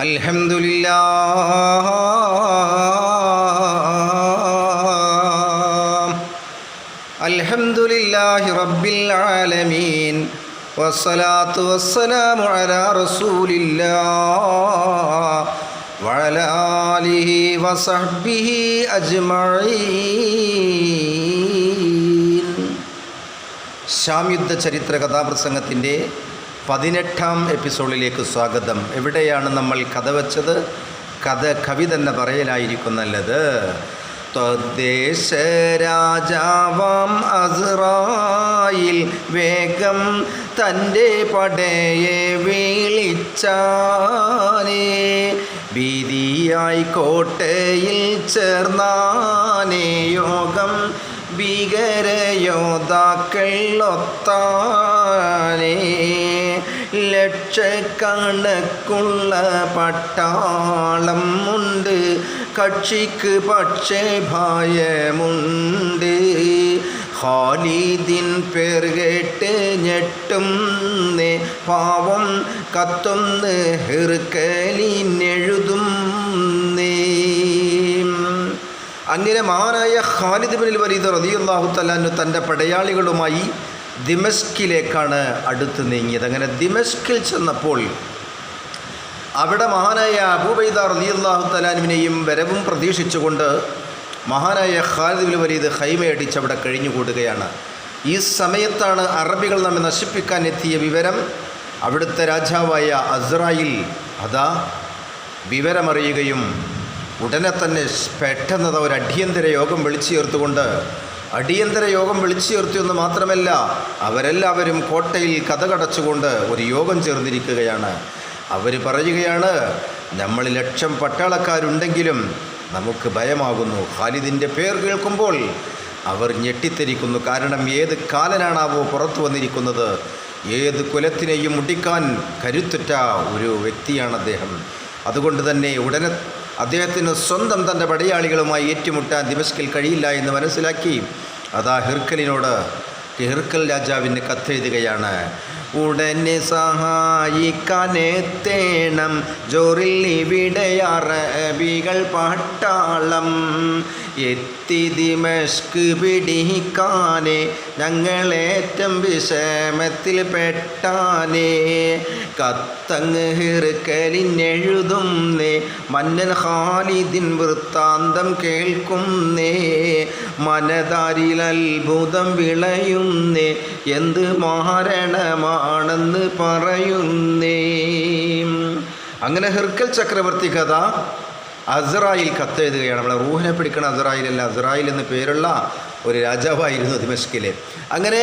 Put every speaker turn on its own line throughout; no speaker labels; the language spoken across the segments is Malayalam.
الحمد لله الحمد لله رب العالمين والصلاة والسلام على رسول الله وعلى آله وصحبه أجمعين ശാംയുദ്ധ ചരിത്ര കഥാപ്രസംഗത്തിൻ്റെ പതിനെട്ടാം എപ്പിസോഡിലേക്ക് സ്വാഗതം. എവിടെയാണ് നമ്മൾ കഥ വച്ചത്? കഥ കവി തന്നെ പറയലായിരിക്കും നല്ലത്. രാജാവാം അസ്രായിൽ വേഗം തന്റെ പടയെ വിളിച്ചാനേ. ഭീതിയായി കോട്ടയിൽ ചേർന്നാനേ. യോഗം ഭീകരയോദ്ധാക്കൾ ഒത്താനേ. ലക്ഷക്കണക്കുള്ള പട്ടാളം ഉണ്ട്. കക്ഷിക്ക് പക്ഷേ ഭയമുണ്ട്. ഖാലിദിൻ പേർ കേട്ട് ഞെട്ടുന്നേ പാവം കത്തുന്ന് ഹെറുക്കലിനെഴുതും അങ്ങനെ മഹാനായ ഖാലിദ് ബിൻ വലീദ് റതിയുല്ലാഹു തലാനു തന്റെ പടയാളികളുമായി ദിമസ്കിലേക്കാണ് അടുത്ത് നീങ്ങിയത്. അങ്ങനെ ദിമസ്കിൽ ചെന്നപ്പോൾ അവിടെ മഹാനായ അബൂബൈദ റലിയല്ലാഹു തലാനുവിനെയും വരവും പ്രതീക്ഷിച്ചുകൊണ്ട് മഹാനായ ഖാലിദ് വലീദ് ഹൈമയടിച്ച് അവിടെ കഴിഞ്ഞുകൂടുകയാണ്. ഈ സമയത്താണ് അറബികൾ നമ്മെ നശിപ്പിക്കാൻ എത്തിയ വിവരം. അവിടുത്തെ രാജാവായ അസ്രായിൽ അതാ വിവരമറിയുകയും ഉടനെ തന്നെ പെട്ടെന്നത് ഒരു അടിയന്തര യോഗം വിളിച്ചു ചേർത്തുകൊണ്ട് അടിയന്തര യോഗം വിളിച്ചു ചേർത്തിയെന്ന് മാത്രമല്ല അവരെല്ലാവരും കോട്ടയിൽ കഥകടച്ചുകൊണ്ട് ഒരു യോഗം ചേർന്നിരിക്കുകയാണ്. അവർ പറയുകയാണ് നമ്മൾ ലക്ഷം പട്ടാളക്കാരുണ്ടെങ്കിലും നമുക്ക് ഭയമാകുന്നു. ഖാലിദിന്റെ പേർ കേൾക്കുമ്പോൾ അവർ ഞെട്ടിത്തിരിക്കുന്നു. കാരണം ഏത് കാലനാണാവോ പുറത്തു വന്നിരിക്കുന്നത്? ഏത് കുലത്തിനെയും മുട്ടിക്കാൻ കരുത്തുറ്റ ഒരു വ്യക്തിയാണ് അദ്ദേഹം. അതുകൊണ്ട് തന്നെ ഉടനെ അദ്ദേഹത്തിന് സ്വന്തം തന്റെ പടയാളികളുമായി ഏറ്റുമുട്ടാൻ ദിമസ്കിൽ കഴിയില്ല എന്ന് മനസ്സിലാക്കി അതാ ഹിർക്കലിനോട് ഹിർക്കൽ രാജാവിന് കത്തെഴുതുകയാണ്. ഉടനെ സഹായിക്കാനെത്തേണം. ജോറിൽ ഇവിടെ അറബികൾ പട്ടാളം. എത്തി ദിമഷ്ക് പിടിക്കാനെ ഞങ്ങളേറ്റം വിഷമത്തിൽ പെട്ടാനേ. കത്തങ്ങ് ഹിറുക്കലിനെഴുതുന്നേ മന്നൻ ഖാലിദിൻ വൃത്താന്തം കേൾക്കുന്നേ. മനതാരിൽ അത്ഭുതം വിളയുന്നേ എന്ത് മാരണമാണെന്ന് പറയുന്നേ. അങ്ങനെ ഹെർക്കൽ ചക്രവർത്തി കഥ അസറായിൽ കത്തെഴുതുകയാണ്. നമ്മളെ റൂഹനെ പിടിക്കണ അസറായിലല്ല അസറായിൽ എന്ന് പേരുള്ള ഒരു രാജാവായിരുന്നു ദിമഷ്കിലെ അങ്ങനെ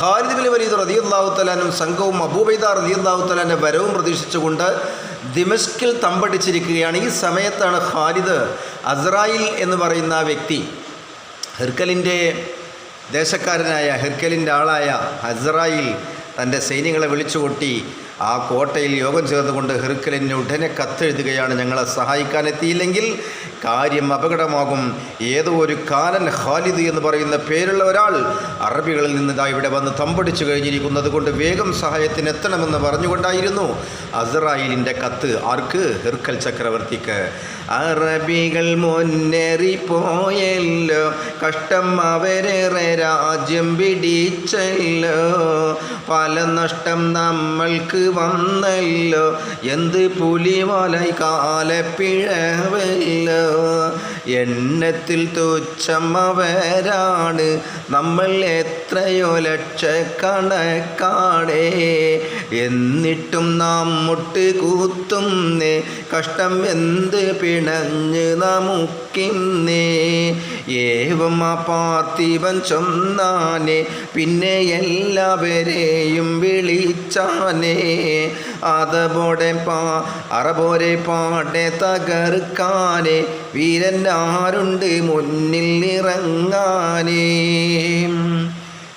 ഖാലിദ് ബിൻ വലീദ് റതിയുല്ലാഹു തലാനും സംഘവും അബൂബൈദ റതിയുല്ലാഹു തലാന്റെ വരവും പ്രതീക്ഷിച്ചുകൊണ്ട് ദിമഷ്കിൽ തമ്പടിച്ചിരിക്കുകയാണ്. ഈ സമയത്താണ് ഖാലിദ് അസറായിൽ എന്ന് പറയുന്ന വ്യക്തി ഹെർക്കലിന്റെ ദേശക്കാരനായ ഹെർക്കലിന്റെ ആളായ ഹസറായിൽ തന്റെ സൈന്യങ്ങളെ വിളിച്ചുകൂട്ടി ആ കോട്ടയിൽ യോഗം ചേർന്നുകൊണ്ട് ഹെർക്കലിന് ഉടനെ കത്തെഴുതുകയാണ്. ഞങ്ങളെ സഹായിക്കാനെത്തിയില്ലെങ്കിൽ കാര്യം അപകടമാകും. ഏതോ ഒരു കാലൻ ഖാലിദ് എന്ന് പറയുന്ന പേരുള്ള ഒരാൾ അറബികളിൽ നിന്നിതാ ഇവിടെ വന്ന് തമ്പടിച്ചു കഴിഞ്ഞിരിക്കുന്നത് കൊണ്ട് വേഗം സഹായത്തിന് എത്തണമെന്ന് പറഞ്ഞുകൊണ്ടായിരുന്നു. അസറായിലിന്റെ കത്ത് ആർക്ക്? ഹെർക്കൽ ചക്രവർത്തിക്ക്. അറബികൾ മുന്നേറിപ്പോയല്ലോ കഷ്ടം അവരേറെ രാജ്യം പിടിച്ചല്ലോ. പല നഷ്ടം നമ്മൾക്ക് വന്നല്ലോ. എന്ത് പുലിമലൈ കാലപ്പിഴവല്ലോ. എണ്ണത്തിൽ തുച്ഛമ്മവരാണ് നമ്മൾ എത്രയോ ലക്ഷക്കണക്കാണേ. എന്നിട്ടും നാം മുട്ട് കൂത്തുന്നേ. കഷ്ടം എന്ത് പിണഞ്ഞ് നമുക്കിന്നേ ഏവം പാർത്ഥിവൻ ചൊന്നാനെ. പിന്നെ എല്ലാവരെയും വിളിച്ചാനേ. അതപോടെ പാ അറബോരെ പാടെ തകർക്കാനെ വീരൻ ആരുണ്ട് മുന്നിൽ ഇറങ്ങാനേ.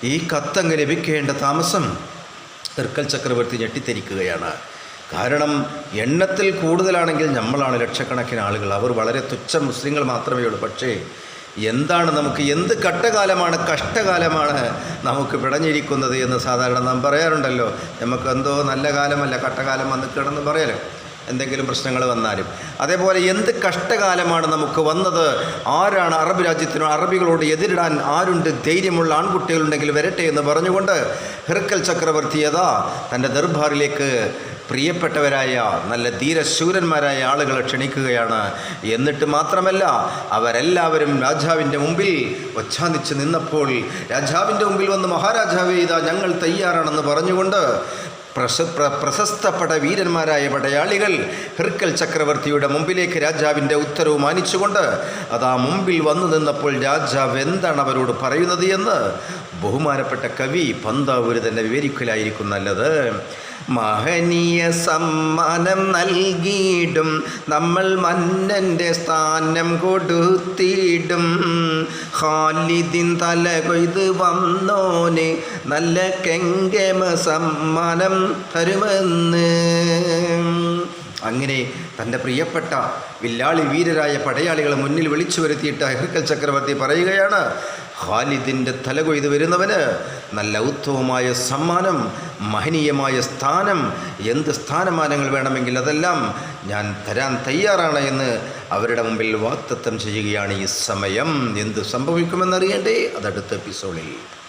ഈ കത്തങ്ങ് ലഭിക്കേണ്ട താമസം തെർക്കൽ ചക്രവർത്തി ഞെട്ടിത്തെരിക്കുകയാണ്. കാരണം എണ്ണത്തിൽ കൂടുതലാണെങ്കിൽ നമ്മളാണ് ലക്ഷക്കണക്കിന് ആളുകൾ. അവർ വളരെ തുച്ഛ മുസ്ലിങ്ങൾ മാത്രമേ ഉള്ളൂ. പക്ഷേ എന്താണ് നമുക്ക് എന്ത് കട്ടകാലമാണ് കഷ്ടകാലമാണ് നമുക്ക് പിടഞ്ഞിരിക്കുന്നത് എന്ന് സാധാരണ നാം പറയാറുണ്ടല്ലോ. നമുക്ക് എന്തോ നല്ല കാലമല്ല കട്ടകാലം വന്ന് കിടന്ന് പറയലോ. എന്തെങ്കിലും പ്രശ്നങ്ങൾ വന്നാലും. അതേപോലെ എന്ത് കഷ്ടകാലമാണ് നമുക്ക് വന്നത്? ആരാണ് അറബ് രാജ്യത്തിനോ അറബികളോട് എതിരിടാൻ ആരുണ്ട്? ധൈര്യമുള്ള ആൺകുട്ടികളുണ്ടെങ്കിൽ വരട്ടെ എന്ന് പറഞ്ഞുകൊണ്ട് ഹിർക്കൽ ചക്രവർത്തി യഥാ തന്റെ ദർബാറിലേക്ക് പ്രിയപ്പെട്ടവരായ നല്ല ധീരശൂരന്മാരായ ആളുകളെ ക്ഷണിക്കുകയാണ്. എന്നിട്ട് മാത്രമല്ല അവരെല്ലാവരും രാജാവിന്റെ മുമ്പിൽ ഒച്ചാനിച്ച് നിന്നപ്പോൾ രാജാവിന്റെ മുമ്പിൽ വന്ന് മഹാരാജാവേ ഇതാ ഞങ്ങൾ തയ്യാറാണെന്ന് പറഞ്ഞുകൊണ്ട് പ്രശ പ്രശസ്തപ്പെട്ട വീരന്മാരായ പടയാളികൾ ഹിർക്കൽ ചക്രവർത്തിയുടെ മുമ്പിലേക്ക് രാജാവിന്റെ ഉത്തരവ് മാനിച്ചുകൊണ്ട് അതാ മുമ്പിൽ വന്നു നിന്നപ്പോൾ രാജാവ് എന്താണ് അവരോട് പറയുന്നത് എന്ന് ബഹുമാനപ്പെട്ട കവി പന്താവൂര് തന്നെ വിവരിക്കലായിരിക്കും നല്ലത്. മഹനീയ സമ്മാനം നൽകിയിടും. നമ്മൾ മന്നന്റെ സ്ഥാനം കൊടുത്തിടും. ഹാലിദിൻ തല കൊയ്ത് വന്നോന് നല്ല കെങ്കമ സമ്മാനം തരുമെന്ന്. അങ്ങനെ തന്റെ പ്രിയപ്പെട്ട വില്ലാളി വീരരായ പടയാളികളെ മുന്നിൽ വിളിച്ചു വരുത്തിയിട്ട് അഹ്റിക്കൽ ചക്രവർത്തി പറയുകയാണ് ഖാലിദിന്റെ തല കൊയ്ത് വരുന്നവന് നല്ല ഉത്തമമായ സമ്മാനം മഹനീയമായ സ്ഥാനം. എന്ത് സ്ഥാനമാനങ്ങൾ വേണമെങ്കിൽ അതെല്ലാം ഞാൻ തരാൻ തയ്യാറാണ് എന്ന് അവരുടെ മുമ്പിൽ വാക്തത്വം ചെയ്യുകയാണ് ഈ സമയം. എന്ത് സംഭവിക്കുമെന്നറിയണ്ടേ? അതടുത്ത എപ്പിസോഡിൽ.